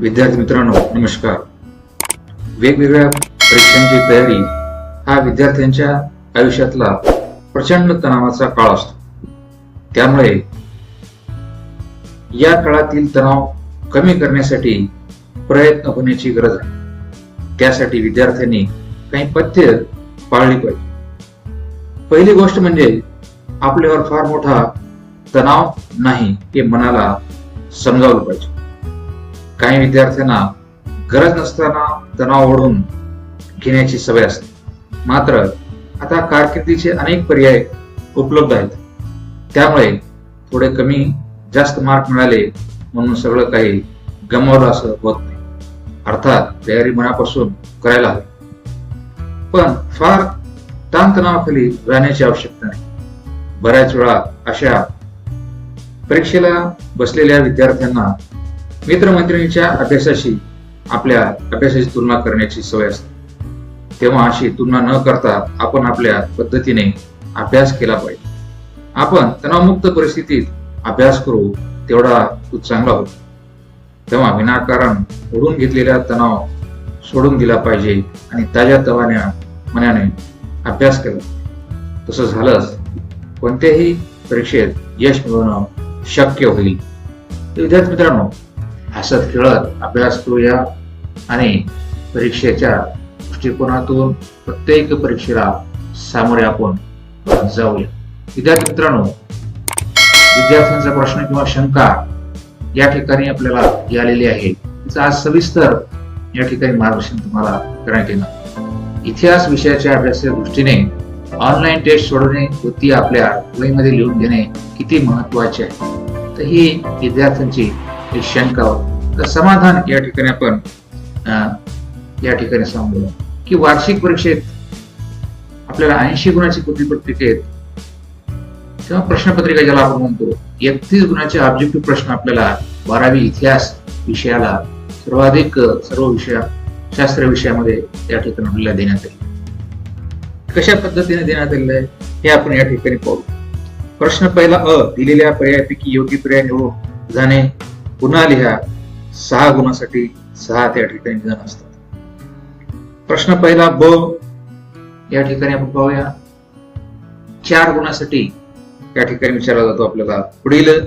विद्यार्थी मित्रांनो नमस्कार. वेगवेगळ्या परीक्षांची तयारी हा विद्यार्थ्यांच्या आयुष्यातला प्रचंड तणावाचा काळ असतो. त्यामुळे या काळातील तणाव कमी करण्यासाठी प्रयत्न होण्याची गरज आहे. त्यासाठी विद्यार्थ्यांनी काही पथ्य पाळली पाहिजे. पहिली गोष्ट म्हणजे आपल्यावर फार मोठा तणाव नाही हे मनाला समजावलं पाहिजे. काही विद्यार्थ्यांना गरज नसताना तणाव ओढून घेण्याची सवय असते. मात्र आता कारकिर्दीचे अनेक पर्याय उपलब्ध आहेत. त्यामुळे थोडे कमी जास्त मार्क मिळाले म्हणून सगळं काही गमावलं असं होत नाही. अर्थात तयारी मनापासून करायला हवी. पण फार ताणतणावाखाली राहण्याची आवश्यकता नाही. बऱ्याच वेळा अशा परीक्षेला बसलेल्या विद्यार्थ्यांना मित्रमैत्रिणीच्या अभ्यासाशी आपल्या अभ्यासाची तुलना करण्याची सवय असते. तेव्हा अशी तुलना न करता आपण आपल्या पद्धतीने अभ्यास केला पाहिजे. आपण तणावमुक्त परिस्थितीत अभ्यास करू तेवढा तो चांगला होतो. तेव्हा विनाकारण ओढून घेतलेला तणाव सोडून दिला पाहिजे आणि ताज्या तवान्या मनाने अभ्यास केला. तसं झालंच कोणत्याही परीक्षेत यश मिळवणं शक्य होईल. विद्यार्थी मित्रांनो हसत खेळत अभ्यास करूया आणि परीक्षेच्या दृष्टिकोनातून प्रत्येक परीक्षेला सामोरे आपण जाऊया. विद्यार्थी मित्रांनो विद्यार्थ्यांचा प्रश्न किंवा शंका या ठिकाणी आपल्याला आलेली आहे. तिचा आज सविस्तर या ठिकाणी मार्गदर्शन तुम्हाला करण्यात येणार. इतिहास विषयाच्या अभ्यासाच्या दृष्टीने ऑनलाईन टेस्ट सोडवणे व ती आपल्या वहीमध्ये लिहून घेणे किती महत्त्वाचे आहे. तर ही विद्यार्थ्यांची एक शंका होती. समाधान या ठिकाणी आपण या ठिकाणी सांगू. की वार्षिक परीक्षेत आपल्याला ऐंशी गुणाची कृती पत्रिकेत किंवा प्रश्नपत्रिका ज्याला आपण म्हणतो एकतीस गुणाचे ऑब्जेक्टिव्ह प्रश्न आपल्याला बारावी इतिहास विषयाला सर्वाधिक सर्व विषय शास्त्र विषयामध्ये या ठिकाणी आपल्याला देण्यात येईल कशा पद्धतीने देण्यात आलेलं आहे हे आपण या ठिकाणी पाहू. प्रश्न पहिला अ दिलेल्या पर्यायापैकी योग्य पर्याय निवडून जाणे पुन्हा लिहा. सहा गुणासाठी सहा त्या ठिकाणी जण असतात. प्रश्न पहिला ब या ठिकाणी आपण पाहूया. चार गुणासाठी या ठिकाणी विचारला जातो आपल्याला. पुढील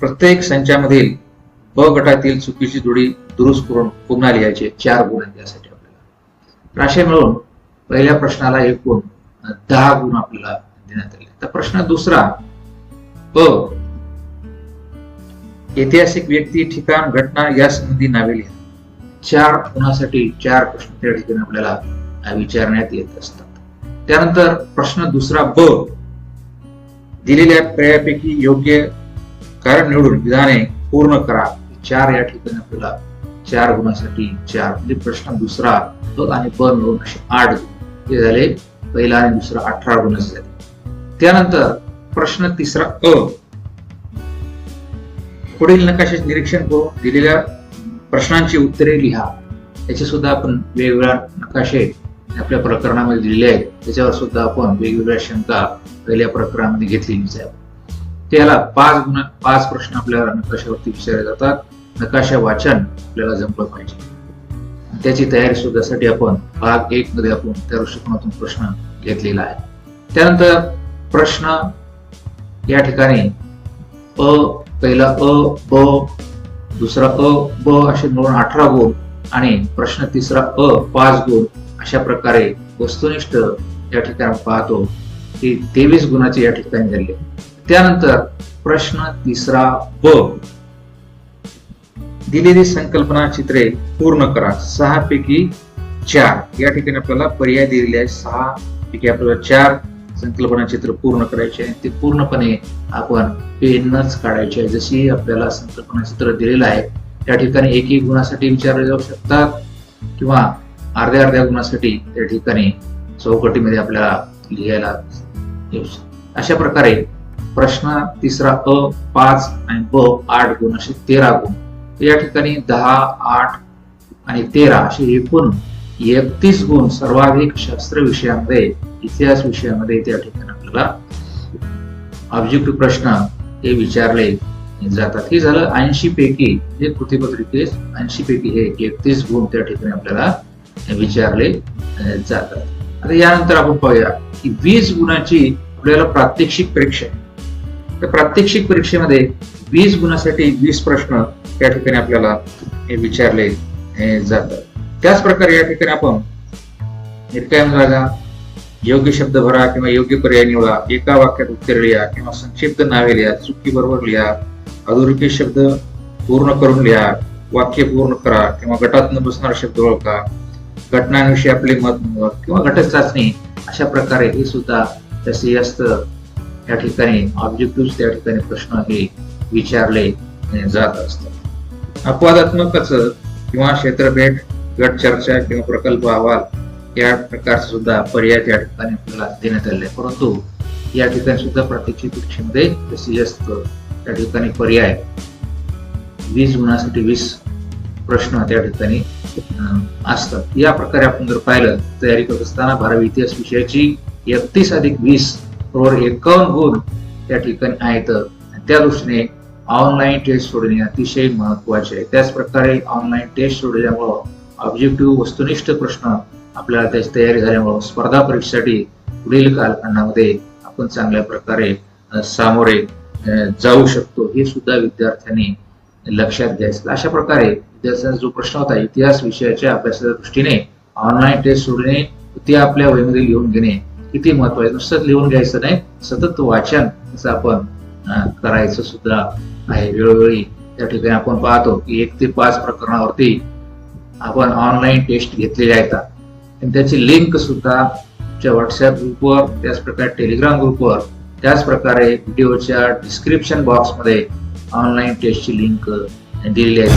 प्रत्येक संचामधील ब गटातील चुकीची जोडी दुरुस्त करून पुन्हा लिहायचे. चार गुण यासाठी आपल्याला. तर असे मिळून पहिल्या प्रश्नाला एकूण दहा गुण आपल्याला देण्यात आले. तर प्रश्न दुसरा ब ऐतिहासिक व्यक्ती ठिकाण घटना या संबंधी नावे लिहा. चार गुणासाठी चार प्रश्न त्या ठिकाणी आपल्याला विचारण्यात येत असतात. त्यानंतर प्रश्न दुसरा ब. दिलेल्या पर्यायापैकी योग्य कारण निवडून विधाने पूर्ण करा. चार या ठिकाणी आपल्याला चार गुणासाठी चार. म्हणजे प्रश्न दुसरा ब आणि ब मिळून असे आठ गुण. हे झाले. पहिला आणि दुसरा अठरा गुणाचे झाले. त्यानंतर प्रश्न तिसरा अ. पुढील नकाशाचे निरीक्षण करून दिलेल्या प्रश्नांची उत्तरे लिहा. याचे सुद्धा आपण वेगवेगळ्या नकाशे आपल्या प्रकरणामध्ये दिलेले आहेत. त्याच्यावर सुद्धा आपण वेगवेगळ्या शंका पहिल्या प्रकरणामध्ये घेतलेलीच आहे त्याला पाच गुण पाच प्रश्न आपल्याला नकाशावरती विचारले जातात. नकाशा वाचन आपल्याला जमलं पाहिजे. त्याची तयारी सुद्धा साठी आपण भाग एक मध्ये आपण त्या दृष्टिकोनातून प्रश्न घेतलेला आहे. त्यानंतर प्रश्न या ठिकाणी अ पहिला अ ब दुसरा अ ब असे मिळून अठरा गुण आणि प्रश्न तिसरा अ पाच गुण अशा प्रकारे वस्तुनिष्ठ या ठिकाणी पाहतो की तेवीस गुणाचे या ठिकाणी झाले. त्यानंतर प्रश्न तिसरा ब. दिलेली संकल्पना चित्रे पूर्ण करा. सहा पैकी चार. या ठिकाणी आपल्याला पर्याय दिलेले आहे सहा पैकी आपल्याला चार. संकल्पना चित्र पूर्ण करायचे आहे. ते पूर्णपणे आपण पेनच काढायचे आहे. जशी आपल्याला संकल्पना चित्र दिलेलं आहे त्या ठिकाणी एक एक गुणासाठी विचारले जाऊ शकतात किंवा अर्ध्या अर्ध्या गुणासाठी त्या ठिकाणी चौकटीमध्ये आपल्याला लिहायला येऊ अशा प्रकारे प्रश्न तिसरा अ पाच आणि ब आठ गुण असे तेरा गुण. या ठिकाणी दहा आठ आणि तेरा असे एकूण एकतीस गुण सर्वाधिक शास्त्र विषयामध्ये इतिहास विषयामध्ये त्या ठिकाणी आपल्याला ऑब्जेक्टिव्ह प्रश्न हे विचारले जातात. हे झालं ऐंशी पैकी हे कृतीपत्रिकेस ऐंशी पैकी हे एकतीस गुण त्या ठिकाणी आपल्याला विचारले जातात. आता यानंतर आपण पाहूया की वीस गुणाची आपल्याला प्रात्यक्षिक परीक्षा तर प्रात्यक्षिक परीक्षेमध्ये वीस गुणासाठी वीस प्रश्न त्या ठिकाणी आपल्याला हे विचारले जातात. त्याच प्रकारे या ठिकाणी आपण निर्कायम जागा योग्य शब्द भरा किंवा योग्य पर्याय निवडा एका वाक्यात उत्तर लिहा किंवा संक्षिप्त नावे लिहा चुकी बरोबर लिहा अधोरेखित शब्द पूर्ण करून लिहा वाक्य पूर्ण करा किंवा गटात न बसणारा शब्द ओळखा घटनांविषयी आपले मत नोंदवा किंवा घटक चाचणी अशा प्रकारे हे सुद्धा तसे जास्त या ठिकाणी ऑब्जेक्टिव्ह त्या ठिकाणी प्रश्न हे विचारले जात असतात. अपवादात्मकच किंवा क्षेत्रभेट गट चर्चा किंवा प्रकल्प अहवाल या प्रकारचे सुद्धा पर्याय त्या ठिकाणी आपल्याला देण्यात आले परंतु या ठिकाणी सुद्धा प्रात्यक्षिक परीक्षेमध्ये जास्तीत जास्त त्या ठिकाणी पर्याय वीस गुणासाठी वीस प्रश्न त्या ठिकाणी असतात. या प्रकारे आपण जर पाहिलं तयारी करत असताना बारावी इतिहास विषयाची एकतीस अधिक वीस बरोबर एकावन्न गुण त्या ठिकाणी आहेत. आणि त्या दृष्टीने ऑनलाईन टेस्ट सोडणे अतिशय महत्त्वाचे आहे. त्याच प्रकारे ऑनलाईन टेस्ट सोडल्यामुळं ऑब्जेक्टिव्ह वस्तुनिष्ठ प्रश्न आपल्याला त्याची तयारी झाल्यामुळं स्पर्धा परीक्षेसाठी पुढील कालखंडामध्ये आपण चांगल्या प्रकारे सामोरे जाऊ शकतो हे सुद्धा विद्यार्थ्यांनी लक्षात घ्यायचं. अशा प्रकारे विद्यार्थ्यांचा जो प्रश्न होता इतिहास विषयाच्या अभ्यासाच्या दृष्टीने ऑनलाईन टेस्ट सोडणे ते आपल्या वहीमध्ये लिहून घेणे किती महत्त्वाचे. नुसतं लिहून घ्यायचं नाही सतत वाचन असं आपण करायचं सुद्धा आहे. वेळोवेळी त्या ठिकाणी आपण पाहतो की एक ते पाच प्रकरणावरती आपण ऑनलाईन टेस्ट घेतलेल्या आहेत. आणि त्याची लिंक सुद्धा आमच्या व्हॉट्सअप ग्रुपवर त्याच प्रकारे टेलिग्राम ग्रुपवर त्याच प्रकारे व्हिडिओच्या डिस्क्रिप्शन बॉक्समध्ये ऑनलाईन टेस्टची लिंक दिलेली आहे.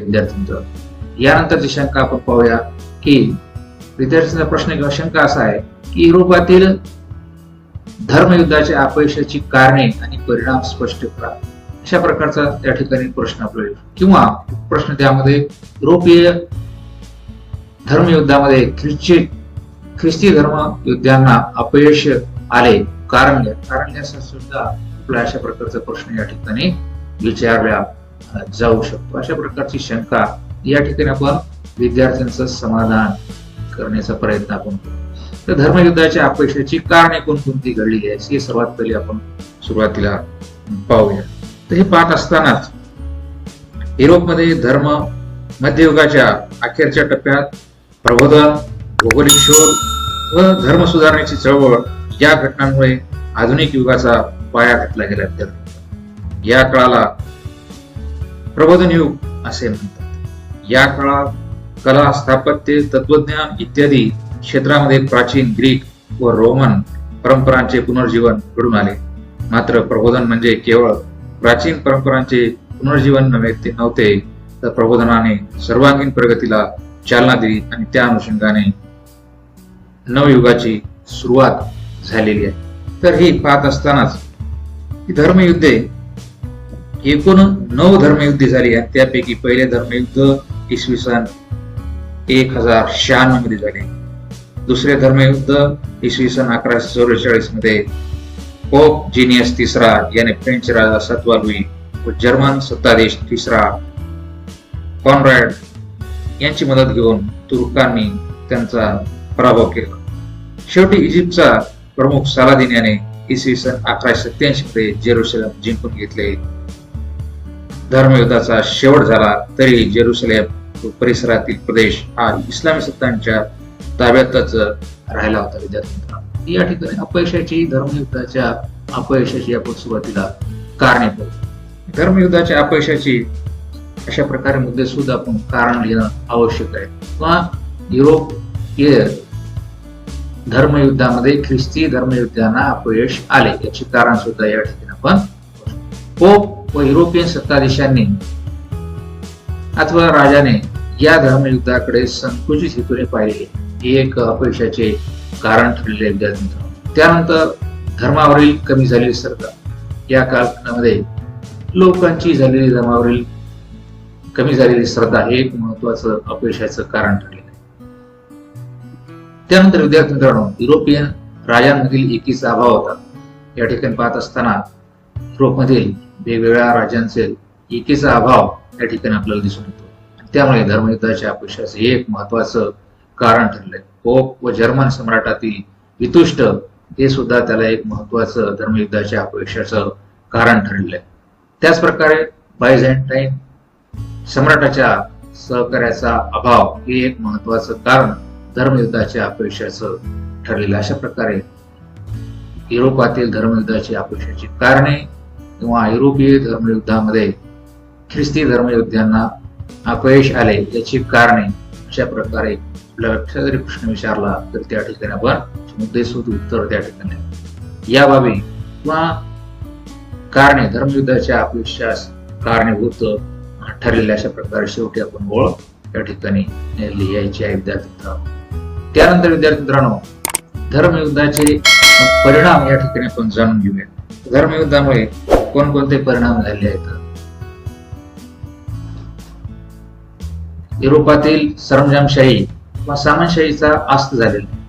विद्यार्थ्यांचं. यानंतरची शंका आपण पाहूया की विद्यार्थ्यांचा प्रश्न किंवा शंका असा आहे की युरोपातील धर्मयुद्धाच्या अपयशाची कारणे आणि परिणाम स्पष्ट करा. अशा प्रकारचा त्या ठिकाणी प्रश्न आपल्याला किंवा प्रश्न त्यामध्ये युरोपीय धर्मयुद्धामध्ये ख्रिश्ची ख्रिस्ती धर्म युद्धांना अपयश आले कारण कारण याचा सुद्धा आपला अशा प्रकारचा प्रश्न या ठिकाणी विचारला जाऊ शकतो. अशा प्रकारची शंका या ठिकाणी आपण विद्यार्थ्यांचं समाधान करण्याचा प्रयत्न आपण करतो तर धर्मयुद्धाच्या अपयशाची कारणे कोणकोणती घडली आहे हे सर्वात पहिले आपण सुरुवातीला पाहूया. तर हे पाहत असतानाच युरोपमध्ये धर्म मध्ययुगाच्या अखेरच्या टप्प्यात प्रबोधन भौगोलिक शोध व धर्म सुधारण्याची चळवळ या घटनांमुळे आधुनिक युगाचा पाया घातला गेला. त्यात या काळाला प्रबोधन युग असे म्हणतात. या काळात कला स्थापत्य तत्वज्ञान इत्यादी क्षेत्रामध्ये प्राचीन ग्रीक व रोमन परंपरांचे पुनर्जीवन घडून आले. मात्र प्रबोधन म्हणजे केवळ प्राचीन परंपरांचे पुनर्जीवन नव्हे ते नव्हते. तर प्रबोधनाने सर्वांगीण प्रगतीला चालना दिली आणि त्या अनुषंगाने नवयुगाची सुरुवात झालेली आहे. तर ही पाहत असतानाच धर्मयुद्धे एकूण नऊ धर्मयुद्धे झाली आणि त्यापैकी पहिले धर्मयुद्ध इसवी सन एक हजार शहाण्णवमध्ये झाले. दुसरे धर्मयुद्ध इसवी सन अकराशे चौवेचाळीसमध्ये पोप जिनियस तिसरा याने फ्रेंच राजा सत्वा लुई व जर्मन सत्ताधीश तिसरा कॉनरॅड यांची मदत घेऊन तुर्कांनी त्यांचा पराभव केला. शेवटी इजिप्तचा प्रमुख सालादिन याने इसवी सन अकराशे सत्याऐंशी मध्ये जेरुसलेम जिंकून घेतले. धर्मयुद्धाचा शेवट झाला तरी जेरुसलेम परिसरातील प्रदेश हा इस्लामी सत्तांच्या ताब्यातच राहिला होता विद्यार्थ्यांना या ठिकाणी अपयशाची धर्मयुद्धाच्या अपयशाची आपण सुरुवातीला कारणे पाहू धर्मयुद्धाच्या अपयशाची अशा प्रकारे मुद्दे सुद्धा आपण कारण लिहिणं आवश्यक आहे. किंवा युरोपीय धर्मयुद्धामध्ये ख्रिस्ती धर्मयुद्धांना अपयश आले याचे कारण सुद्धा या ठिकाणी आपण पोप व युरोपियन सत्ताधीशांनी अथवा राजाने या धर्मयुद्धाकडे संकुचित हेतूने पाहिले. हे एक अपयशाचे कारण ठरलेले विद्यार्थी त्यानंतर. धर्मावरील कमी झालेली श्रद्धा या कालखंडामध्ये लोकांची झालेली धर्मावरील कमी झालेली श्रद्धा हे एक महत्वाचं अपयशाचं कारण ठरलेलं आहे. त्यानंतर विद्यार्थी मित्रांनो युरोपियन राजांमधील एकीचा अभाव होता. या ठिकाणी पाहत असताना युरोपमधील वेगवेगळ्या राज्यांचे एकीचा अभाव या ठिकाणी आपल्याला दिसून येतो. त्यामुळे धर्मयुद्धाच्या अपयशाचं हे एक महत्वाचं कारण ठरले पोप व जर्मन सम्राटातील वितुष्ट हे सुद्धा त्याला एक महत्वाचं धर्मयुद्धाच्या अपयशाचं कारण ठरलंय. त्याच प्रकारे बायझेंटाईन सम्राटाच्या सहकार्याचा अभाव हे एक महत्वाचं कारण धर्मयुद्धाच्या अपयशाचं ठरलेलं. अशा प्रकारे युरोपातील धर्मयुद्धाची अपयशाची कारणे किंवा युरोपीय धर्मयुद्धामध्ये ख्रिस्ती धर्मयुद्धांना अपयश आले याची कारणे अशा प्रकारे आपल्या लक्षात जरी प्रश्न विचारला तर त्या ठिकाणी आपण मुद्देसूद उत्तर त्या ठिकाणी. या बाबी किंवा कारणे धर्मयुद्धाच्या अपयशास कारणीभूत ठरलेल्या अशा प्रकारे शेवटी आपण ओळख त्या ठिकाणी लिहायची आहे विद्यार्थी. मित्रांनो त्यानंतर विद्यार्थी मित्रांनो धर्मयुद्धाचे परिणाम या ठिकाणी आपण जाणून घेऊया. धर्मयुद्धामुळे कोणकोणते परिणाम झाले आहेत? युरोपातील सरंजामशाही किंवा सामानशाहीचा अस्त झालेला आहे.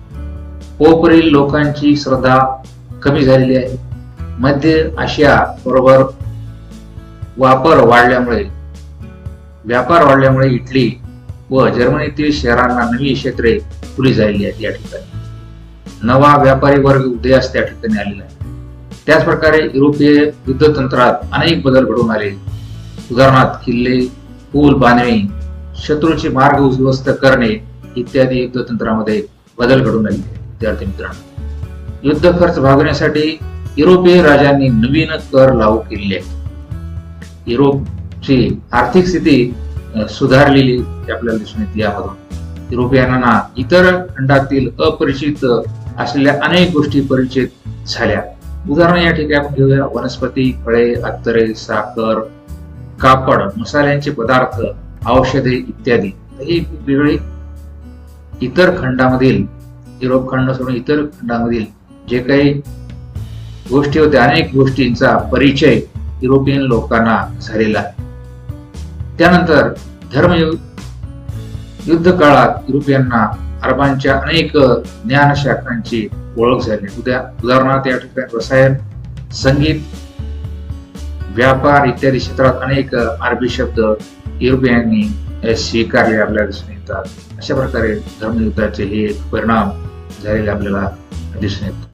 पोपरील लोकांची श्रद्धा कमी झालेली आहे. मध्य आशिया बरोबर वापर वाढल्यामुळे व्यापार वाढल्यामुळे इटली व जर्मनीतील शहरांना नवी क्षेत्रे खुली झालेली आहेत या ठिकाणी. नवा व्यापारी वर्ग उदयास त्या ठिकाणी आलेला आहे. त्याच प्रकारे युरोपीय युद्धतंत्रात अनेक बदल घडून आले. उदाहरणार्थ किल्ले पूल बांधणे शत्रूचे मार्ग उद्ध्वस्त करणे इत्यादी युद्धतंत्रामध्ये बदल घडून आले. विद्यार्थी मित्रांनो युद्ध खर्च भागवण्यासाठी युरोपीय राजांनी नवीन कर लागू केलेले आहेत. युरोपची आर्थिक स्थिती सुधारलेली आपल्याला दिसून येते यामधून. युरोपियनांना इतर खंडातील अपरिचित असलेल्या अनेक गोष्टी परिचित झाल्या. उदाहरण या ठिकाणी आपण घेऊया. वनस्पती फळे अत्तरे साखर कापड मसाल्यांचे पदार्थ औषधे इत्यादी. ही वेगवेगळी इतर खंडामधील युरोप खंड सोडून इतर खंडामधील जे काही गोष्टी होत्या अनेक गोष्टींचा परिचय युरोपियन लोकांना झालेला त्यानंतर धर्मयुद्ध युद्ध काळात युरोपियनना अरबांच्या अनेक ज्ञानशाखांची ओळख झाली. उद्या उदाहरणार्थ या ठिकाणी रसायन संगीत व्यापार इत्यादी क्षेत्रात अनेक अरबी शब्द युरोपियांनी स्वीकारले आपल्याला दिसून येतात. अशा प्रकारे धर्मयुद्धाचे हे परिणाम झालेले आपल्याला दिसून येतात.